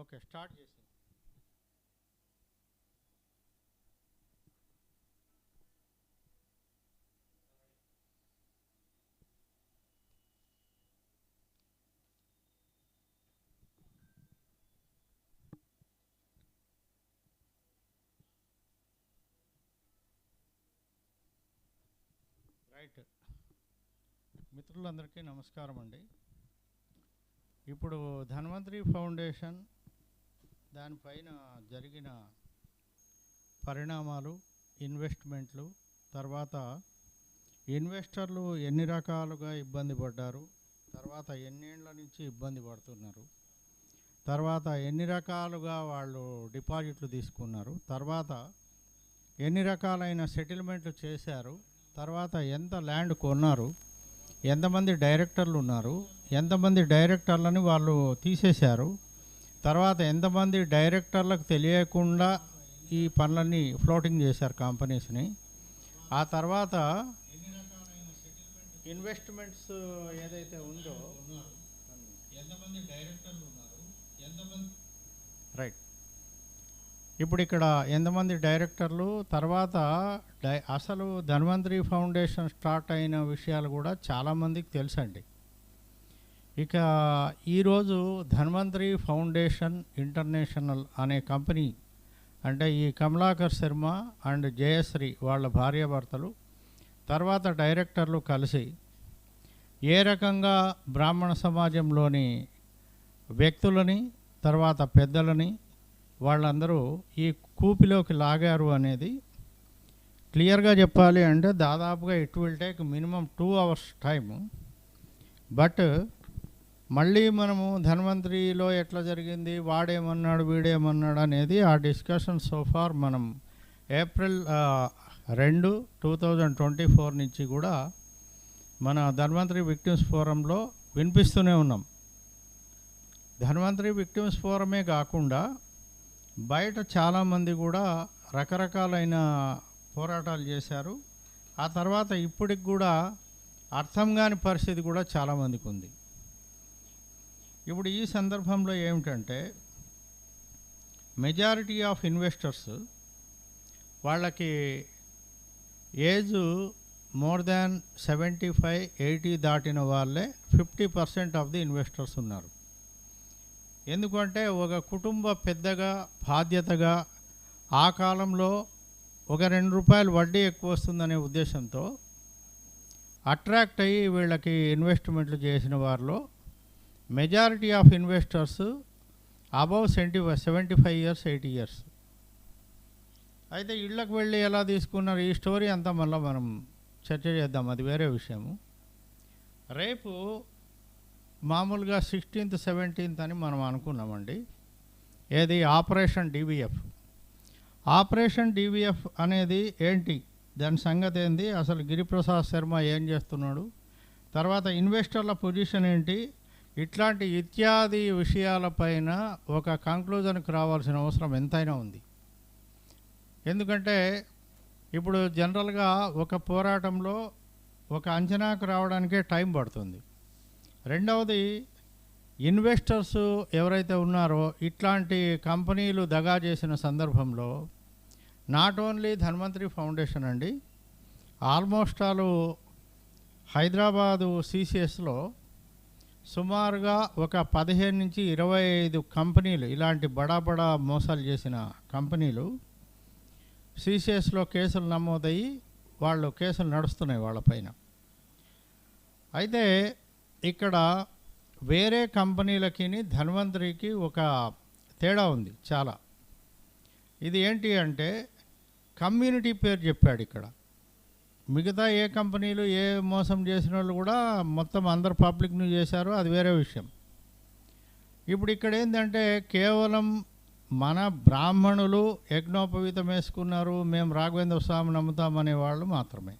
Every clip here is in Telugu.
ఓకే స్టార్ట్ చేసి రైట్. మిత్రులందరికీ నమస్కారం అండి ఇప్పుడు ధన్వంతరి ఫౌండేషన్ దానిపైన జరిగిన పరిణామాలు ఇన్వెస్ట్మెంట్లు తర్వాత ఇన్వెస్టర్లు ఎన్ని రకాలుగా ఇబ్బంది పడ్డారు తర్వాత ఎన్నేళ్ళ నుంచి ఇబ్బంది పడుతున్నారు తర్వాత ఎన్ని రకాలుగా వాళ్ళు డిపాజిట్లు తీసుకున్నారు తర్వాత ఎన్ని రకాలైన సెటిల్మెంట్లు చేశారు తర్వాత ఎంత ల్యాండ్ కొన్నారు ఎంతమంది డైరెక్టర్లు ఉన్నారు ఎంతమంది డైరెక్టర్లని వాళ్ళు తీసేశారు తర్వాత ఎంతమంది డైరెక్టర్లకు తెలియకుండా ఈ పనులన్నీ ఫ్లోటింగ్ చేశారు కంపెనీస్ని. ఆ తర్వాత ఇన్వెస్ట్మెంట్స్ ఏదైతే ఉందో ఎంతమంది డైరెక్టర్లు ఉన్నారు? ఎంతమంది? రైట్. ఇప్పుడు ఇక్కడ ఎంతమంది డైరెక్టర్లు తర్వాత డై అసలు ధన్వంతరి ఫౌండేషన్ స్టార్ట్ అయిన విషయాలు కూడా చాలామందికి తెలుసండి. ఇక ఈరోజు ధన్వంతరి ఫౌండేషన్ ఇంటర్నేషనల్ అనే కంపెనీ అంటే ఈ కమలాకర్ శర్మ అండ్ జయశ్రీ వాళ్ళ భార్యాభర్తలు తర్వాత డైరెక్టర్లు కలిసి ఏ రకంగా బ్రాహ్మణ సమాజంలోని వ్యక్తులని తర్వాత పెద్దలని వాళ్ళందరూ ఈ కూపిలోకి లాగారు అనేది క్లియర్గా చెప్పాలి అంటే దాదాపుగా it will take minimum two hours time. But మళ్ళీ మనము ధన్వంతరిలో ఎట్లా జరిగింది వాడేమన్నాడు వీడేమన్నాడు అనేది ఆ డిస్కషన్ సోఫార్ మనం ఏప్రిల్ రెండు టూ థౌజండ్ ట్వంటీ ఫోర్ నుంచి కూడా మన ధన్వంతరి విక్టిమ్స్ ఫోరంలో వినిపిస్తూనే ఉన్నాం. ధన్వంతరి విక్టిమ్స్ ఫోరమే కాకుండా బయట చాలామంది కూడా రకరకాలైన పోరాటాలు చేశారు. ఆ తర్వాత ఇప్పటికి కూడా అర్థం కాని పరిస్థితి కూడా చాలామందికి ఉంది. ఇప్పుడు ఈ సందర్భంలో ఏమిటంటే మెజారిటీ ఆఫ్ ఇన్వెస్టర్స్ వాళ్ళకి age more than seventy five eighty దాటిన వాళ్ళే fifty percent of the investors ఉన్నారు. ఎందుకంటే ఒక కుటుంబ పెద్దగా బాధ్యతగా ఆ కాలంలో ఒక రెండు రూపాయలు వడ్డీ ఎక్కువ వస్తుందనే ఉద్దేశంతో అట్రాక్ట్ అయ్యి వీళ్ళకి ఇన్వెస్ట్మెంట్లు చేసిన వారిలో majority of investors above seventy seventy five years eighty years. అయితే ఇళ్ళకు వెళ్ళి ఎలా తీసుకున్నారు? ఈ స్టోరీ అంతా మళ్ళీ మనం చర్చ చేద్దాం. అది వేరే విషయము. రేపు మామూలుగా సిక్స్టీన్త్ సెవెంటీన్త్ అని మనం అనుకున్నామండి. ఏది? ఆపరేషన్ డివిఎఫ్. ఆపరేషన్ డివిఎఫ్ అనేది ఏంటి? దాని సంగతి ఏంది? అసలు గిరిప్రసాద్ శర్మ ఏం చేస్తున్నాడు? తర్వాత ఇన్వెస్టర్ల పొజిషన్ ఏంటి? ఇట్లాంటి ఇత్యాది విషయాలపైన ఒక కంక్లూజన్కి రావాల్సిన అవసరం ఎంతైనా ఉంది. ఎందుకంటే ఇప్పుడు జనరల్గా ఒక పోరాటంలో ఒక అంచనాకు రావడానికే టైం పడుతుంది. రెండవది ఇన్వెస్టర్స్ ఎవరైతే ఉన్నారో ఇట్లాంటి కంపెనీలు దగా చేసిన సందర్భంలో నాట్ ఓన్లీ ధన్వంతరి ఫౌండేషన్ అండి ఆల్మోస్ట్ ఆల్ హైదరాబాదు సిసిఎస్లో సుమారుగా ఒక పదిహేను నుంచి ఇరవై ఐదు కంపెనీలు ఇలాంటి బడా బడా మోసాలు చేసిన కంపెనీలు సిసిఎస్లో కేసులు నమోదయ్యి వాళ్ళు కేసులు నడుస్తున్నాయి వాళ్ళపైన అయితే ఇక్కడ వేరే కంపెనీలకి ధన్వంతరికి ఒక తేడా ఉంది చాలా. ఇది ఏంటి అంటే కమ్యూనిటీ పేరు చెప్పాడు ఇక్కడ. మిగతా ఏ కంపెనీలు ఏ మోసం చేసిన వాళ్ళు కూడా మొత్తం అందరు పబ్లిక్ను చేశారు అది వేరే విషయం. ఇప్పుడు ఇక్కడ ఏంటంటే కేవలం మన బ్రాహ్మణులు యజ్ఞోపవీతం వేసుకున్నారు మేము రాఘవేంద్ర స్వామి నమ్ముతామనే వాళ్ళు మాత్రమే.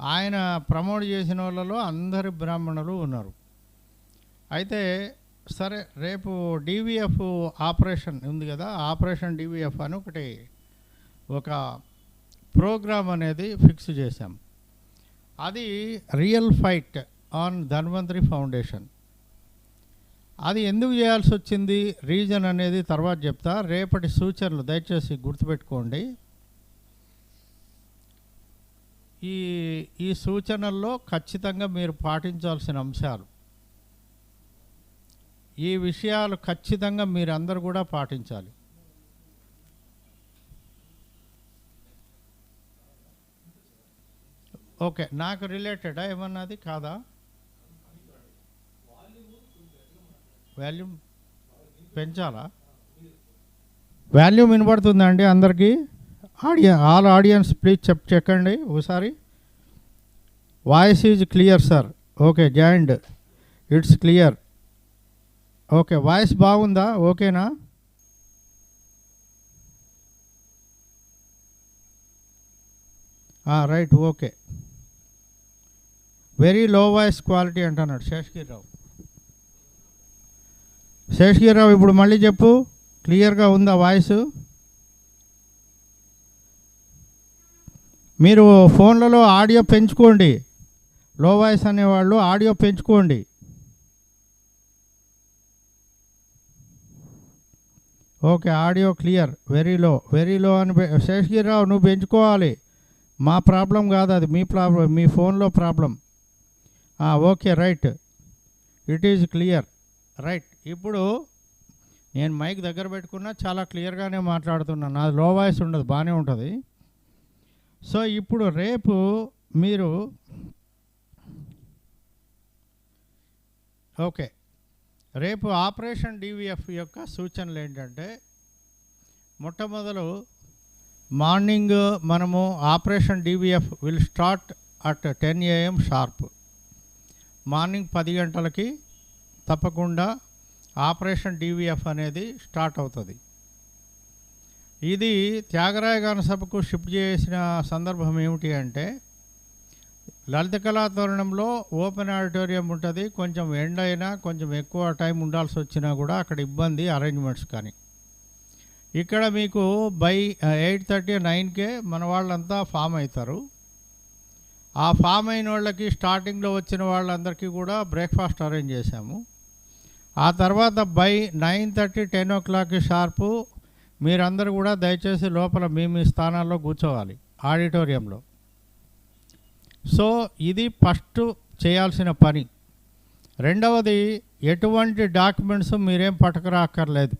ఆయన ప్రమోట్ చేసిన వాళ్ళలో అందరి బ్రాహ్మణులు ఉన్నారు. అయితే సరే రేపు డివిఎఫ్ ఆపరేషన్ ఉంది కదా ఆపరేషన్ డివిఎఫ్ అని ఒకటి ఒక ప్రోగ్రామ్ అనేది ఫిక్స్ చేశాం. అది real fight on Dhanvantari foundation. అది ఎందుకు చేయాల్సి వచ్చింది? రీజన్ అనేది తర్వాత చెప్తా. రేపటి సూచనలు దయచేసి గుర్తుపెట్టుకోండి. ఈ ఈ సూచనల్లో ఖచ్చితంగా మీరు పాటించాల్సిన అంశాలు. ఈ విషయాలు ఖచ్చితంగా మీరందరూ కూడా పాటించాలి. ఓకే నాకు రిలేటెడా ఏమన్నది? కాదా? వాల్యూమ్ పెంచాలా? వాల్యూమ్ వినబడుతుందండి అందరికీ? ఆడియన్ ఆల్ ఆడియన్స్ ప్లీజ్ చెప్ చెక్కండి ఒకసారి. Voice is clear sir okay joint it's clear okay voice బాగుందా? ఓకేనా? Ah, right okay very low voice quality అంటున్నాడు శేషగిరిరావు. శేషగిరిరావు ఇప్పుడు మళ్ళీ చెప్పు. క్లియర్గా ఉందా వాయిస్? మీరు ఫోన్లలో ఆడియో పెంచుకోండి. లో వాయిస్ అనేవాళ్ళు ఆడియో పెంచుకోండి. Okay audio clear. Very low very low అని శేషగిరిరావు నువ్వు పెంచుకోవాలి. మా ప్రాబ్లం కాదు అది. మీ ప్రాబ్లం మీ ఫోన్లో problem. Okay right. It is clear right ఇప్పుడు నేను మైక్ దగ్గర పెట్టుకున్నా చాలా క్లియర్గానే మాట్లాడుతున్నాను నాది లో వాయిస్ ఉండదు బాగానే ఉంటుంది. సో ఇప్పుడు రేపు మీరు ఓకే. రేపు ఆపరేషన్ డివిఎఫ్ యొక్క సూచనలు ఏంటంటే మొట్టమొదలు మార్నింగ్ మనము operation DVF will start at ten AM sharp morning పది గంటలకి తప్పకుండా ఆపరేషన్ డివిఎఫ్ అనేది స్టార్ట్ అవుతుంది. ఇది త్యాగరాయ గాన సభకు షిఫ్ట్ చేసిన సందర్భం ఏమిటి అంటే లలిత కళాతోరణంలో ఓపెన్ ఆడిటోరియం ఉంటుంది. కొంచెం ఎండ్ అయినా కొంచెం ఎక్కువ టైం ఉండాల్సి వచ్చినా కూడా అక్కడ ఇబ్బంది అరేంజ్మెంట్స్ కానీ. ఇక్కడ మీకు బై ఎయిట్ థర్టీ నైన్కే మన వాళ్ళంతా ఫామ్ అవుతారు. ఆ ఫామ్ అయిన వాళ్ళకి స్టార్టింగ్లో వచ్చిన వాళ్ళందరికీ కూడా బ్రేక్ఫాస్ట్ అరేంజ్ చేశాము. ఆ తర్వాత బై నైన్ థర్టీ టెన్ ఓ క్లాక్కి షార్పు మీరందరూ కూడా దయచేసి లోపల మీ మీ స్థానాల్లో కూర్చోవాలి ఆడిటోరియంలో. సో ఇది ఫస్ట్ చేయాల్సిన పని. రెండవది ఎటువంటి డాక్యుమెంట్స్ మీరేం పట్టుకురాక్కర్లేదు.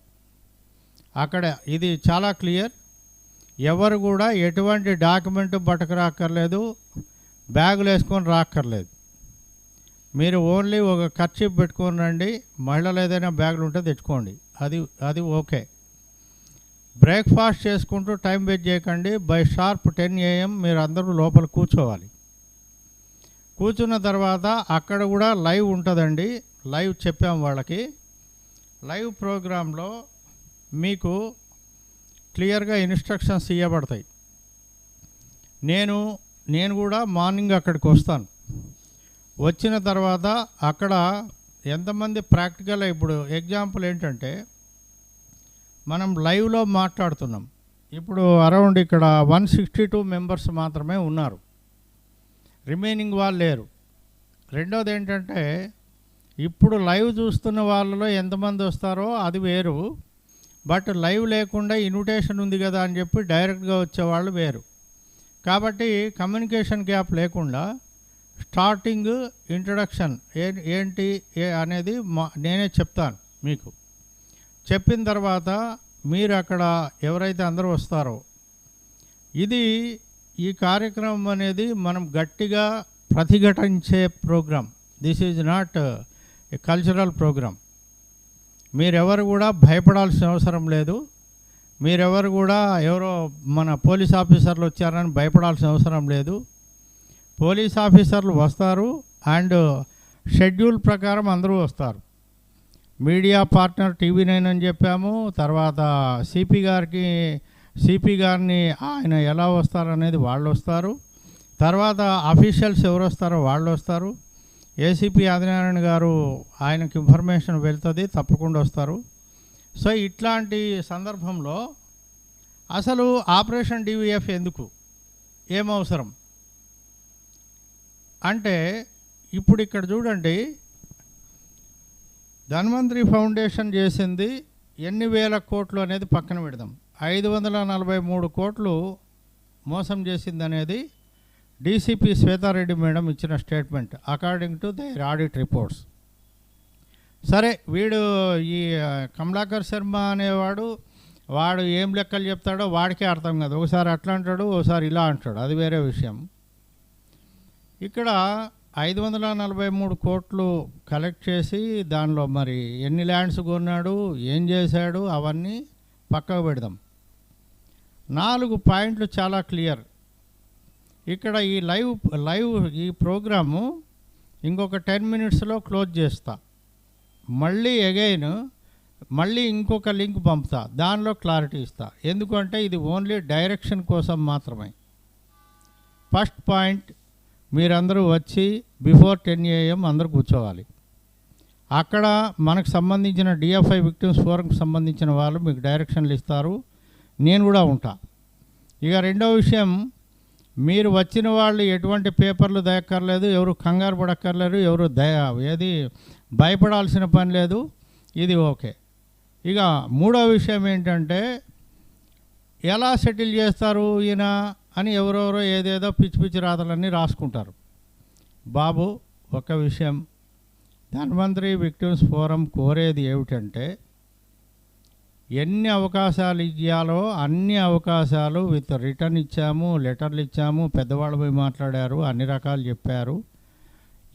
అక్కడ ఇది చాలా క్లియర్. ఎవరు కూడా ఎటువంటి డాక్యుమెంట్ పట్టుకురాక్కర్లేదు. బ్యాగులు వేసుకొని రాక్కర్లేదు. మీరు ఓన్లీ ఒక ఖర్చు పెట్టుకొని రండి మహిళలు ఏదైనా బ్యాగులు ఉంటే తెచ్చుకోండి. అది అది ఓకే. బ్రేక్ఫాస్ట్ చేసుకుంటూ టైం వేస్ట్ చేయకండి. బై షార్ప్ టెన్ ఏఎం మీరు అందరూ లోపల కూర్చోవాలి. కూర్చున్న తర్వాత అక్కడ కూడా లైవ్ ఉంటుందండి. లైవ్ చెప్పాం వాళ్ళకి. లైవ్ ప్రోగ్రాంలో మీకు క్లియర్గా ఇన్స్ట్రక్షన్స్ ఇవ్వబడతాయి నేను నేను కూడా మార్నింగ్ అక్కడికి వస్తాను. వచ్చిన తర్వాత అక్కడ ఎంతమంది ప్రాక్టికల్ ఇప్పుడు ఎగ్జాంపుల్ ఏంటంటే మనం లైవ్లో మాట్లాడుతున్నాం. ఇప్పుడు అరౌండ్ ఇక్కడ వన్ సిక్స్టీ టూ మెంబర్స్ మాత్రమే ఉన్నారు. రిమైనింగ్ వాళ్ళు లేరు. రెండోది ఏంటంటే ఇప్పుడు లైవ్ చూస్తున్న వాళ్ళలో ఎంతమంది వస్తారో అది వేరు. బట్ లైవ్ లేకుండా ఇన్విటేషన్ ఉంది కదా అని చెప్పి డైరెక్ట్గా వచ్చేవాళ్ళు వేరు. కాబట్టి కమ్యూనికేషన్ గ్యాప్ లేకుండా స్టార్టింగ్ ఇంట్రడక్షన్ ఏ ఏంటి ఏ అనేది మా నేనే చెప్తాను మీకు. చెప్పిన తర్వాత మీరు అక్కడ ఎవరైతే అందరూ వస్తారో ఇది ఈ కార్యక్రమం అనేది మనం గట్టిగా ప్రతిఘటించే program this is not a cultural program. మీరెవరు కూడా భయపడాల్సిన అవసరం లేదు. మీరెవరు కూడా ఎవరో మన పోలీస్ ఆఫీసర్లు వచ్చారని భయపడాల్సిన అవసరం లేదు. పోలీస్ ఆఫీసర్లు వస్తారు అండ్ షెడ్యూల్ ప్రకారం అందరూ వస్తారు. మీడియా పార్ట్నర్ టీవీ నైన్ అని చెప్పాము. తర్వాత సిపి గారికి సిపి గారిని ఆయన ఎలా వస్తారనేది వాళ్ళు వస్తారు. తర్వాత అఫీషియల్స్ ఎవరు వస్తారో వాళ్ళు వస్తారు. ఏసీపీ ఆదినారాయణ గారు ఆయనకి ఇన్ఫర్మేషన్ వెళ్తుంది తప్పకుండా వస్తారు. సో ఇట్లాంటి సందర్భంలో అసలు ఆపరేషన్ డివిఎఫ్ ఎందుకు? ఏమవసరం? అంటే ఇప్పుడు ఇక్కడ చూడండి. ధన్వంతరి ఫౌండేషన్ చేసింది ఎన్ని వేల కోట్లు అనేది పక్కన పెడదాం. ఐదు వందల నలభై మూడు కోట్లు మోసం చేసింది అనేది డీసీపీ శ్వేతారెడ్డి మేడం ఇచ్చిన statement according to their audit reports సరే వీడు ఈ కమలాకర్ శర్మ అనేవాడు వాడు ఏం లెక్కలు చెప్తాడో వాడికే అర్థం కాదు. ఒకసారి అట్లా అంటాడు ఒకసారి ఇలా అంటాడు. అది వేరే విషయం. ఇక్కడ ఐదు వందల నలభై మూడు కోట్లు కలెక్ట్ చేసి దానిలో మరి ఎన్ని ల్యాండ్స్ కొన్నాడు ఏం చేశాడు అవన్నీ పక్కకు పెడదాం. నాలుగు పాయింట్లు చాలా క్లియర్. ఇక్కడ ఈ లైవ్ లైవ్ ఈ ప్రోగ్రాము ఇంకొక టెన్ మినిట్స్లో క్లోజ్ చేస్తా. మళ్ళీ అగైన్ మళ్ళీ ఇంకొక లింక్ పంపుతా. దానిలో క్లారిటీ ఇస్తా. ఎందుకంటే ఇది ఓన్లీ డైరెక్షన్ కోసం మాత్రమే. ఫస్ట్ పాయింట్ మీరందరూ వచ్చి బిఫోర్ టెన్ ఏఎం అందరూ కూర్చోవాలి. అక్కడ మనకు సంబంధించిన డిఎఫ్ఐ విక్టిమ్స్ ఫోరంకి సంబంధించిన వాళ్ళు మీకు డైరెక్షన్లు ఇస్తారు. నేను కూడా ఉంటా. ఇక రెండో విషయం మీరు వచ్చిన వాళ్ళు ఎటువంటి పేపర్లు దయక్కర్లేదు ఎవరు కంగారు పడక్కర్లేదు ఎవరు దయ ఏది భయపడాల్సిన పని లేదు. ఇది ఓకే. ఇక మూడో విషయం ఏంటంటే ఎలా సెటిల్ చేస్తారు ఈయన అని ఎవరెవరో ఏదేదో పిచ్చి పిచ్చి రాతలన్నీ రాసుకుంటారు. బాబు ఒక విషయం. ధన్వంతరి విక్టిమ్స్ ఫోరం కోరేది ఏమిటంటే ఎన్ని అవకాశాలు ఇవ్వాలో అన్ని అవకాశాలు విత్ రిటర్న్ ఇచ్చాము లెటర్లు ఇచ్చాము పెద్దవాళ్ళు పోయి మాట్లాడారు అన్ని రకాలు చెప్పారు.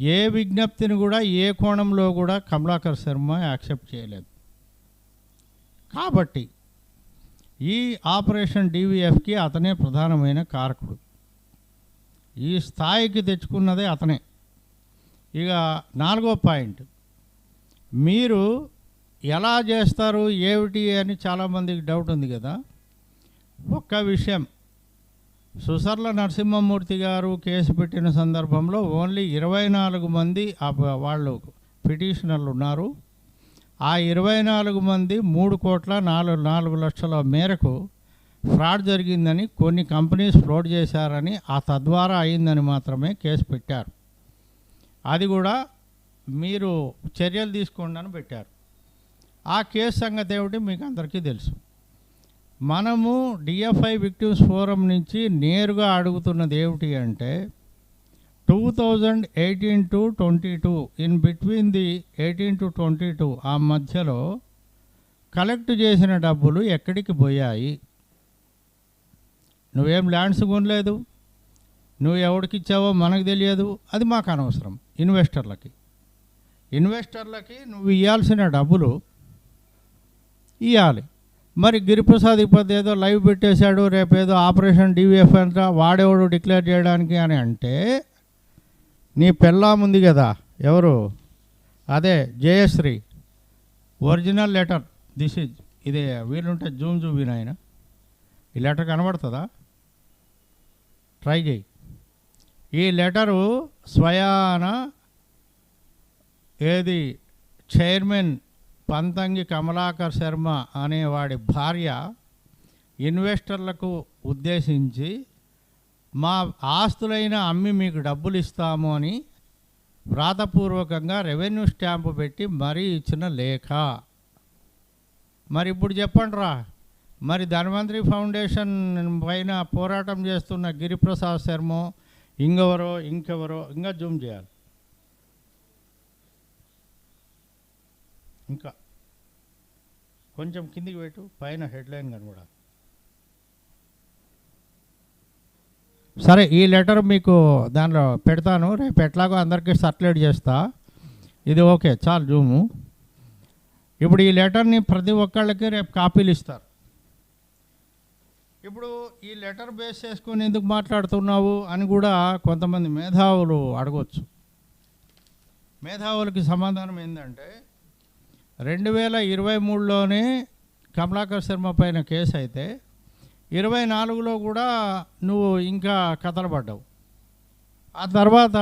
ఏ విజ్ఞప్తిని కూడా ఏ కోణంలో కూడా కమలాకర్ శర్మ యాక్సెప్ట్ చేయలేదు. కాబట్టి ఈ ఆపరేషన్ డివిఎఫ్కి అతనే ప్రధానమైన కారకుడు. ఈ స్థాయికి తెచ్చుకున్నదే అతనే. ఇక నాలుగో పాయింట్. మీరు ఎలా చేస్తారు ఏమిటి అని చాలామందికి డౌట్ ఉంది కదా. ఒక్క విషయం సుసర్ల నరసింహమూర్తి గారు కేసు పెట్టిన సందర్భంలో ఓన్లీ ఇరవై నాలుగు మంది ఆ- వాళ్ళు పిటిషనర్లు ఉన్నారు. ఆ ఇరవై నాలుగు మంది మూడు కోట్ల నాలుగు నాలుగు లక్షల మేరకు ఫ్రాడ్ జరిగిందని కొన్ని కంపెనీస్ ఫ్లోట్ చేశారని ఆ తద్వారా అయిందని మాత్రమే కేసు పెట్టారు. అది కూడా మీరు చర్యలు తీసుకోండి అని పెట్టారు. ఆ కేసు సంగతి ఏమిటి మీకు అందరికీ తెలుసు. మనము డిఎఫ్ఐ విక్టిమ్స్ ఫోరం నుంచి నేరుగా అడుగుతున్నది ఏమిటి అంటే two thousand eighteen to twenty two in between the eighteen to twenty two ఆ మధ్యలో కలెక్ట్ చేసిన డబ్బులు ఎక్కడికి పోయాయి? నువ్వేం ల్యాండ్స్ కొనలేదు? నువ్వు ఎవరికి ఇచ్చావో మనకు తెలియదు. అది మాకు అనవసరం. ఇన్వెస్టర్లకి ఇన్వెస్టర్లకి నువ్వు ఇవ్వాల్సిన డబ్బులు ఇవ్వాలి మరి గిరిప్రసాద్ ఇప్పుడు ఏదో లైవ్ పెట్టేశాడు రేపు ఏదో ఆపరేషన్ డివిఎఫ్ అంతా వాడేవాడు డిక్లేర్ చేయడానికి అని అంటే నీ పెళ్ళాం ఉంది కదా ఎవరు? అదే Jayashree. Original letter. This is ఇది వీలుంటే జూమ్ జూమ్ నాయన. ఈ లెటర్ కనబడుతుందా? ట్రై చేయి. ఈ లెటరు స్వయాన ఏది? చైర్మన్ పంతంగి కమలాకర్ శర్మ అనే వాడి భార్య ఇన్వెస్టర్లకు ఉద్దేశించి మా ఆస్తులైన అమ్మి మీకు డబ్బులు ఇస్తాము అని వ్రాతపూర్వకంగా రెవెన్యూ స్టాంపు పెట్టి మరీ ఇచ్చిన లేఖ. మరి ఇప్పుడు చెప్పండి రా మరి ధన్వంతరి ఫౌండేషన్ పైన పోరాటం చేస్తున్న గిరిప్రసాద్ శర్మ ఇంకెవరో ఇంకెవరో ఇంకా జూమ్ చేయాలి. ఇంకా. కొంచెం కిందికి పెట్టు పైన హెడ్లైన్ కనబడాలి. సరే ఈ లెటర్ మీకు దానిలో పెడతాను. రేపు ఎట్లాగో అందరికీ సర్క్యులేట్ చేస్తా. ఇది ఓకే చాలు జూము. ఇప్పుడు ఈ లెటర్ని ప్రతి ఒక్కళ్ళకి రేపు కాపీలు ఇస్తారు. ఇప్పుడు ఈ లెటర్ బేస్ చేసుకుని ఎందుకు మాట్లాడుతున్నావు అని కూడా కొంతమంది మేధావులు అడగవచ్చు మేధావులకి సమాధానం ఏంటంటే రెండు వేల ఇరవై మూడులోనే కమలాకర్ శర్మ పైన కేసు అయితే ఇరవై నాలుగులో కూడా నువ్వు ఇంకా కథలు పడ్డావు ఆ తర్వాత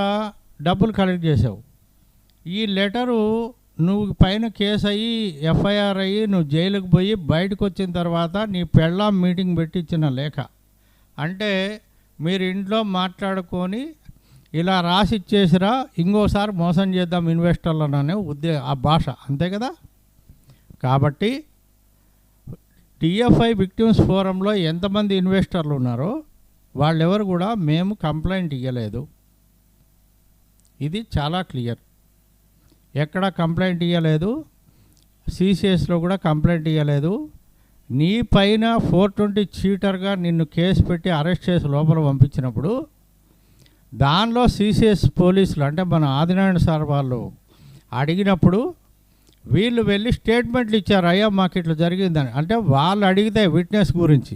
డబ్బులు కలెక్ట్ చేసావు ఈ లెటరు నువ్వు పైన కేసు అయ్యి ఎఫ్ఐఆర్ అయ్యి నువ్వు జైలుకు పోయి బయటకు వచ్చిన తర్వాత నీ పెళ్ళాం మీటింగ్ పెట్టించిన లేఖ. అంటే మీరు ఇంట్లో మాట్లాడుకొని ఇలా రాసి ఇచ్చేసిరా ఇంకోసారి మోసం చేద్దాం ఇన్వెస్టర్లను అనే ఉద్దే ఆ భాష. అంతే కదా? కాబట్టి టీఎఫ్ఐ విక్టిమ్స్ ఫోరంలో ఎంతమంది ఇన్వెస్టర్లు ఉన్నారో వాళ్ళెవరు కూడా మేము కంప్లైంట్ ఇవ్వలేదు ఇది చాలా క్లియర్. ఎక్కడ కంప్లైంట్ ఇవ్వలేదు సిసిఎస్లో కూడా కంప్లైంట్ ఇవ్వలేదు నీ పైన ఫోర్ ట్వంటీ చీటర్గా నిన్ను కేసు పెట్టి అరెస్ట్ చేసి లోపల పంపించినప్పుడు దానిలో సిసిఎస్ పోలీసులు అంటే మన ఆదినారాయణ సార్ వాళ్ళు అడిగినప్పుడు వీళ్ళు వెళ్ళి స్టేట్మెంట్లు ఇచ్చారు అయ్యా మాకు ఇట్లా జరిగిందని. అంటే వాళ్ళు అడిగితే విట్నెస్ గురించి.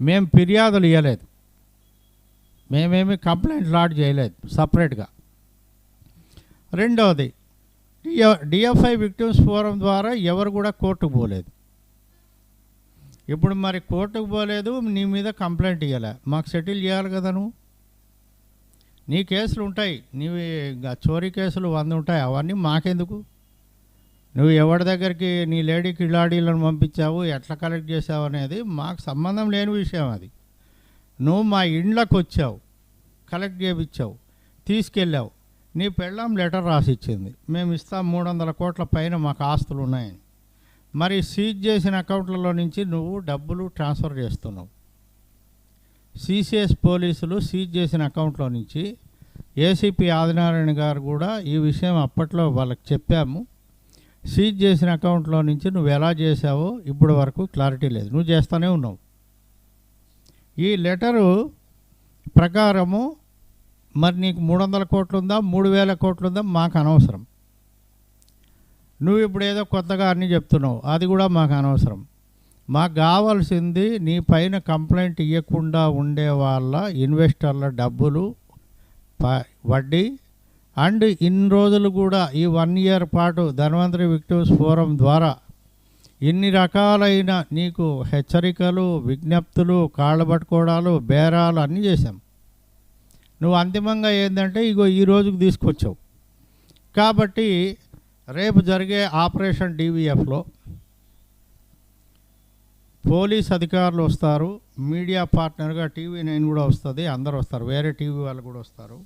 మేము ఫిర్యాదులు ఇవ్వలేదు మేమేమి కంప్లైంట్ లాడ్ చేయలేదు సపరేట్గా. రెండవది డిఎఫ్ఐ విక్టిమ్స్ ఫోరం ద్వారా ఎవరు కూడా కోర్టుకు పోలేదు. ఇప్పుడు మరి కోర్టుకు పోలేదు నీ మీద కంప్లైంట్ ఇవ్వలే మాకు సెటిల్ చేయాలి కదా నువ్వు? నీ కేసులు ఉంటాయి నీవి చోరీ కేసులు వంద ఉంటాయి అవన్నీ మాకెందుకు? నువ్వు ఎవరి దగ్గరికి నీ లేడీ కిలాడీలను పంపించావు ఎట్లా కలెక్ట్ చేసావు అనేది మాకు సంబంధం లేని విషయం అది. నువ్వు మా ఇండ్లకు వచ్చావు కలెక్ట్ చేయించావు తీసుకెళ్ళావు. నీ పెళ్ళాం లెటర్ రాసి ఇచ్చింది మేము ఇస్తాం మూడు వందల కోట్ల పైన మాకు ఆస్తులు ఉన్నాయని. మరి సీజ్ చేసిన అకౌంట్లలో నుంచి నువ్వు డబ్బులు ట్రాన్స్ఫర్ చేస్తున్నావు. సిసిఎస్ పోలీసులు సీజ్ చేసిన అకౌంట్లో నుంచి ఏసీపీ ఆదినారాయణ గారు కూడా ఈ విషయం అప్పట్లో వాళ్ళకి చెప్పాము. సీజ్ చేసిన అకౌంట్లో నుంచి నువ్వు ఎలా చేసావో ఇప్పటి వరకు క్లారిటీ లేదు. నువ్వు చేస్తూనే ఉన్నావు. ఈ లెటరు ప్రకారము మరి నీకు మూడు వందల కోట్లు ఉందా మూడు వేల కోట్లు ఉందా మాకు అనవసరం. నువ్వు ఇప్పుడు ఏదో కొత్తగా అన్నీ చెప్తున్నావు. అది కూడా మాకు అనవసరం. మాకు కావాల్సింది నీ పైన కంప్లైంట్ ఇవ్వకుండా ఉండే వాళ్ళ ఇన్వెస్టర్ల డబ్బులు వడ్డీ అండ్ ఇన్ని రోజులు కూడా ఈ వన్ ఇయర్ పాటు ధన్వంతరి విక్టోస్ ఫోరం ద్వారా ఇన్ని రకాలైన నీకు హెచ్చరికలు విజ్ఞప్తులు కాళ్ళు పట్టుకోవడాలు బేరాలు అన్నీ చేశాం. నువ్వు అంతిమంగా ఏంటంటే ఇగో ఈ రోజుకు తీసుకొచ్చావు. కాబట్టి రేపు జరిగే ఆపరేషన్ డీవీఎఫ్లో పోలీస్ అధికారులు వస్తారు మీడియా పార్ట్నర్గా టీవీ నైన్ కూడా వస్తుంది అందరు వస్తారు వేరే టీవీ వాళ్ళు కూడా వస్తారు.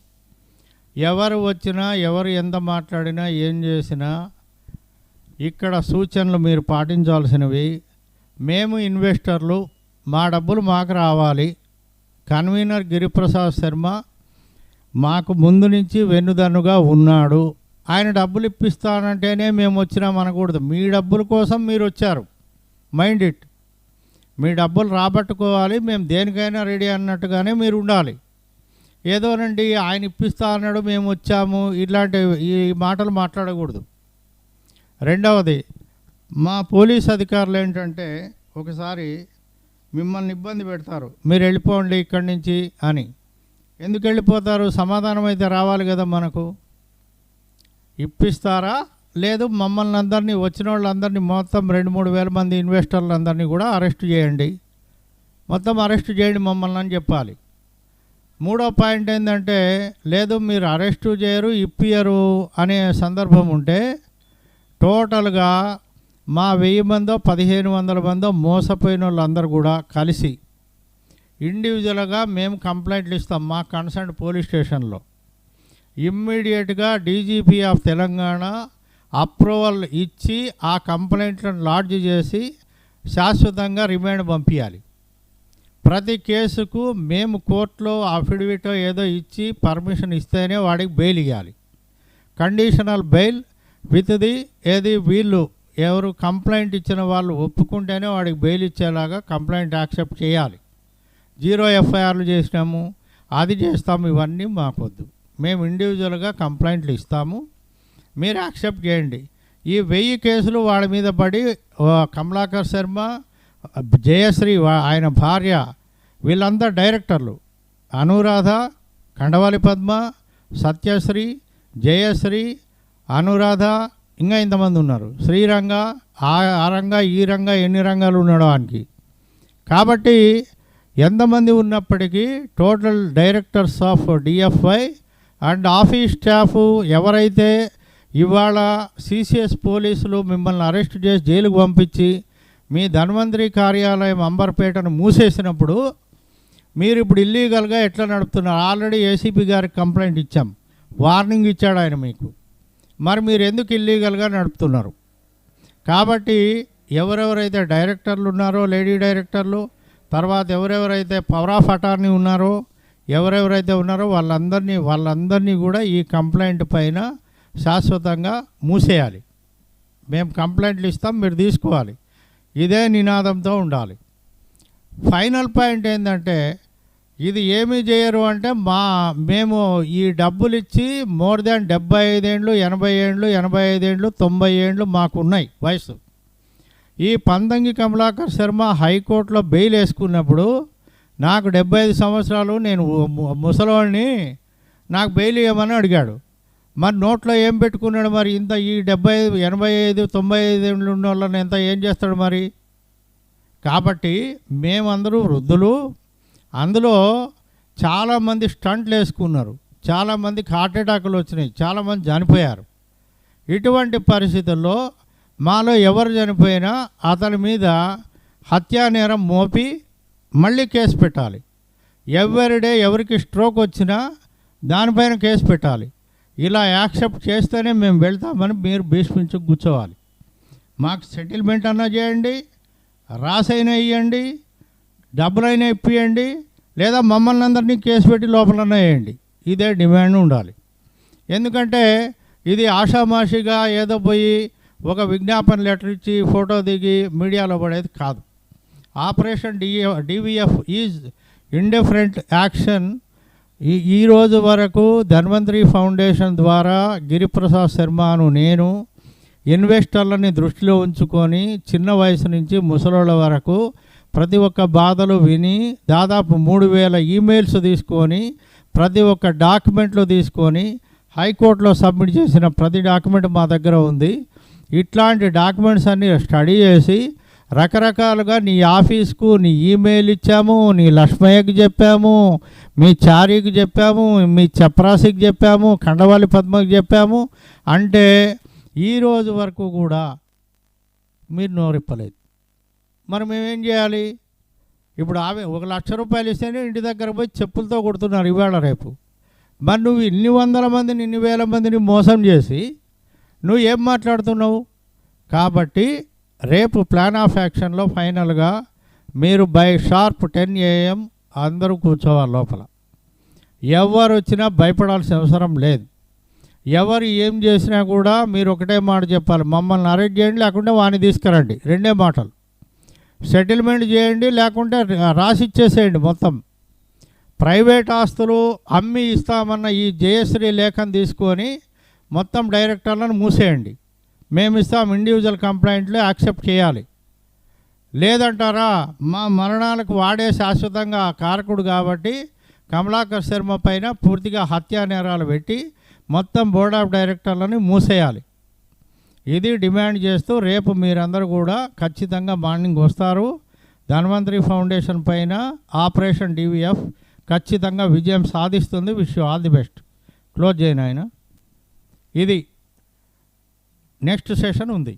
ఎవరు వచ్చినా ఎవరు ఎంత మాట్లాడినా ఏం చేసినా ఇక్కడ సూచనలు మీరు పాటించాల్సినవి. మేము ఇన్వెస్టర్లు మా డబ్బులు మాకు రావాలి. కన్వీనర్ గిరిప్రసాద్ శర్మ మాకు ముందు నుంచి వెన్నుదన్నుగా ఉన్నాడు. ఆయన డబ్బులు ఇప్పిస్తానంటేనే మేము వచ్చినాం అనకూడదు. మీ డబ్బుల కోసం మీరు వచ్చారు. Mind it. మీ డబ్బులు రాబట్టుకోవాలి. మేము దేనికైనా రెడీ అన్నట్టుగానే మీరు ఉండాలి. ఏదోనండి ఆయన ఇప్పిస్తా అన్నాడు మేము వచ్చాము. ఇట్లాంటి ఈ మాటలు మాట్లాడకూడదు. రెండవది మా పోలీస్ అధికారులు ఏంటంటే ఒకసారి మిమ్మల్ని ఇబ్బంది పెడతారు. మీరు వెళ్ళిపోండి ఇక్కడి నుంచి అని. ఎందుకు వెళ్ళిపోతారు? సమాధానం అయితే రావాలి కదా మనకు. ఇప్పిస్తారా? లేదు మమ్మల్ని అందరినీ వచ్చిన వాళ్ళందరినీ మొత్తం రెండు మూడు వేల మంది ఇన్వెస్టర్లందరినీ కూడా అరెస్ట్ చేయండి. మొత్తం అరెస్ట్ చేయండి మమ్మల్ని అని చెప్పాలి. మూడో పాయింట్ ఏంటంటే లేదు మీరు అరెస్టు చేయరు ఇప్పియరు అనే సందర్భం ఉంటే టోటల్గా మా వెయ్యి మందో పదిహేను వందల మందో మోసపోయిన వాళ్ళందరూ కూడా కలిసి ఇండివిజువల్గా మేము కంప్లైంట్లు ఇస్తాం మా కన్సర్న్ పోలీస్ స్టేషన్లో. ఇమ్మీడియట్గా డీజీపీ ఆఫ్ తెలంగాణ అప్రూవల్ ఇచ్చి ఆ కంప్లైంట్లను లాడ్జ్ చేసి శాశ్వతంగా రిమాండ్ పంపించాలి ప్రతి కేసుకు మేము కోర్టులో అఫిడవిట్ ఏదో ఇచ్చి పర్మిషన్ ఇస్తేనే వాడికి బెయిల్ ఇవ్వాలి కండిషనల్ బెయిల్ విత్ ది ఏది వీళ్ళు ఎవరు కంప్లైంట్ ఇచ్చిన వాళ్ళు ఒప్పుకుంటేనే వాడికి బెయిల్ ఇచ్చేలాగా కంప్లైంట్ యాక్సెప్ట్ చేయాలి. జీరో ఎఫ్ఐఆర్లు చేసినాము అది చేస్తాము ఇవన్నీ మాకొద్దు. మేము ఇండివిజువల్గా కంప్లైంట్లు ఇస్తాము. మీరు యాక్సెప్ట్ చేయండి. ఈ వెయ్యి కేసులు వాడి మీద పడి ఓ కమలాకర్ శర్మ జయశ్రీ వా- ఆయన భార్య వీళ్ళందరూ డైరెక్టర్లు. అనురాధ కండవాలి పద్మ సత్యశ్రీ జయశ్రీ అనురాధ ఇంకా ఇంతమంది ఉన్నారు. శ్రీరంగ ఆ ఆ రంగ ఈ రంగ ఎన్ని రంగాలు ఉండడానికి కాబట్టి ఎంతమంది ఉన్నప్పటికీ total directors of DFI and office staff ఎవరైతే ఇవాళ సిసిఎస్ పోలీసులు మిమ్మల్ని అరెస్ట్ చేసి జైలుకు పంపించి మీ ధన్వంతరి కార్యాలయం అంబర్పేటను మూసేసినప్పుడు మీరు ఇప్పుడు ఇల్లీగల్గా ఎట్లా నడుపుతున్నారు? ఆల్రెడీ ఏసీపీ గారికి కంప్లైంట్ ఇచ్చాం. వార్నింగ్ ఇచ్చాడు ఆయన మీకు. మరి మీరు ఎందుకు ఇల్లీగల్గా నడుపుతున్నారు? కాబట్టి ఎవరెవరైతే డైరెక్టర్లు ఉన్నారో లేడీ డైరెక్టర్లు తర్వాత ఎవరెవరైతే పవర్ ఆఫ్ అటార్నీ ఉన్నారో ఎవరెవరైతే ఉన్నారో వాళ్ళందరినీ వాళ్ళందరినీ కూడా ఈ కంప్లైంట్ పైన శాశ్వతంగా మూసేయాలి. మేము కంప్లైంట్లు ఇస్తాం మీరు తీసుకోవాలి. ఇదే నినాదంతో ఉండాలి. ఫైనల్ పాయింట్ ఏంటంటే ఇది ఏమీ చేయరు అంటే మా మేము ఈ డబ్బులు ఇచ్చి మోర్ దాన్ డెబ్బై ఐదేండ్లు ఎనభై ఏండ్లు ఎనభై ఐదేండ్లు తొంభై ఏండ్లు మాకున్నాయి వయసు. ఈ పందంగి కమలాకర్ శర్మ హైకోర్టులో బెయిల్ వేసుకున్నప్పుడు నాకు డెబ్బై ఐదు సంవత్సరాలు నేను ము- ముసలోడిని నాకు బెయిల్ ఇవ్వమని అడిగాడు. మరి నోట్లో ఏం పెట్టుకున్నాడు మరి? ఇంత ఈ డెబ్బై ఐదు ఎనభై ఐదు తొంభై ఐదు ఏళ్ళు ఉన్న వాళ్ళని ఎంత ఏం చేస్తాడు మరి? కాబట్టి మేమందరూ వృద్ధులు. అందులో చాలామంది స్టంట్లు వేసుకున్నారు. చాలామందికి హార్ట్ అటాకులు వచ్చినాయి. చాలామంది చనిపోయారు. ఇటువంటి పరిస్థితుల్లో మాలో ఎవరు చనిపోయినా అతని మీద హత్యా నేరం మోపి మళ్ళీ కేసు పెట్టాలి. ఎవరిడే ఎవరికి స్ట్రోక్ వచ్చినా దానిపైన కేసు పెట్టాలి. ఇలా యాక్సెప్ట్ చేస్తేనే మేము వెళ్తామని మీరు భీష్మించి కూర్చోవాలి. మాకు సెటిల్మెంట్ అన్నా చేయండి రాసైనా ఇవ్వండి డబ్బులైనా ఇప్పియండి లేదా మమ్మల్ని అందరినీ కేసు పెట్టి లోపలన్నా వేయండి. ఇదే డిమాండ్ ఉండాలి. ఎందుకంటే ఇది ఆషామాషిగా ఏదో పోయి ఒక విజ్ఞాపన లెటర్ ఇచ్చి ఫోటో దిగి మీడియాలో పడేది కాదు. Operation D DVF is indifferent action ఈ ఈరోజు వరకు ధన్వంతరి ఫౌండేషన్ ద్వారా గిరిప్రసాద్ శర్మను నేను ఇన్వెస్టర్లని దృష్టిలో ఉంచుకొని చిన్న వయసు నుంచి ముసలోళ్ళ వరకు ప్రతి ఒక్క బాధలు విని దాదాపు మూడు వేల ఈమెయిల్స్ తీసుకొని ప్రతి ఒక్క డాక్యుమెంట్లు తీసుకొని హైకోర్టులో సబ్మిట్ చేసిన ప్రతి డాక్యుమెంట్ మా దగ్గర ఉంది. ఇట్లాంటి డాక్యుమెంట్స్ అన్నీ స్టడీ చేసి రకరకాలుగా నీ ఆఫీస్కు నీ ఈమెయిల్ ఇచ్చాము నీ లక్ష్మయ్యకి చెప్పాము మీ చారీకి చెప్పాము మీ చప్రాసికి చెప్పాము కండవాలి పద్మకి చెప్పాము. అంటే ఈరోజు వరకు కూడా మీరు నోరిప్పలేదు మరి మేమేం చేయాలి? ఇప్పుడు ఆమె ఒక లక్ష రూపాయలు ఇస్తేనే ఇంటి దగ్గర పోయి చెప్పులతో కొడుతున్నారు ఇవాళ రేపు. మరి నువ్వు ఇన్ని వందల మందిని ఇన్ని వేల మందిని మోసం చేసి నువ్వు ఏం మాట్లాడుతున్నావు? కాబట్టి రేపు ప్లాన్ ఆఫ్ యాక్షన్లో ఫైనల్గా మీరు బై షార్ప్ టెన్ ఏఎం అందరూ కూర్చోవాలి లోపల. ఎవరు వచ్చినా భయపడాల్సిన అవసరం లేదు. ఎవరు ఏం చేసినా కూడా మీరు ఒకటే మాట చెప్పాలి. మమ్మల్ని అరెస్ట్ చేయండి లేకుంటే వాని తీసుకురండి. రెండే మాటలు. సెటిల్మెంట్ చేయండి లేకుంటే రాసి ఇచ్చేసేయండి మొత్తం. ప్రైవేట్ ఆస్తులు అమ్మి ఇస్తామన్న ఈ జయశ్రీ లేఖను తీసుకొని మొత్తం డైరెక్టర్లను మూసేయండి. మేము ఇస్తాం ఇండివిజువల్ కంప్లైంట్లు యాక్సెప్ట్ చేయాలి. లేదంటారా మా మరణాలకు వాడే శాశ్వతంగా కారకుడు కాబట్టి కమలాకర్ శర్మ పైన పూర్తిగా హత్యా నేరాలు పెట్టి మొత్తం బోర్డ్ ఆఫ్ డైరెక్టర్లని మూసేయాలి. ఇది డిమాండ్ చేస్తూ రేపు మీరందరూ కూడా ఖచ్చితంగా మార్నింగ్ వస్తారు. ధన్వంతరి ఫౌండేషన్ పైన ఆపరేషన్ డివిఎఫ్ ఖచ్చితంగా విజయం సాధిస్తుంది. Wish all the best. Close చేయను ఆయన ఇది నెక్స్ట్ సెషన్ ఉంది.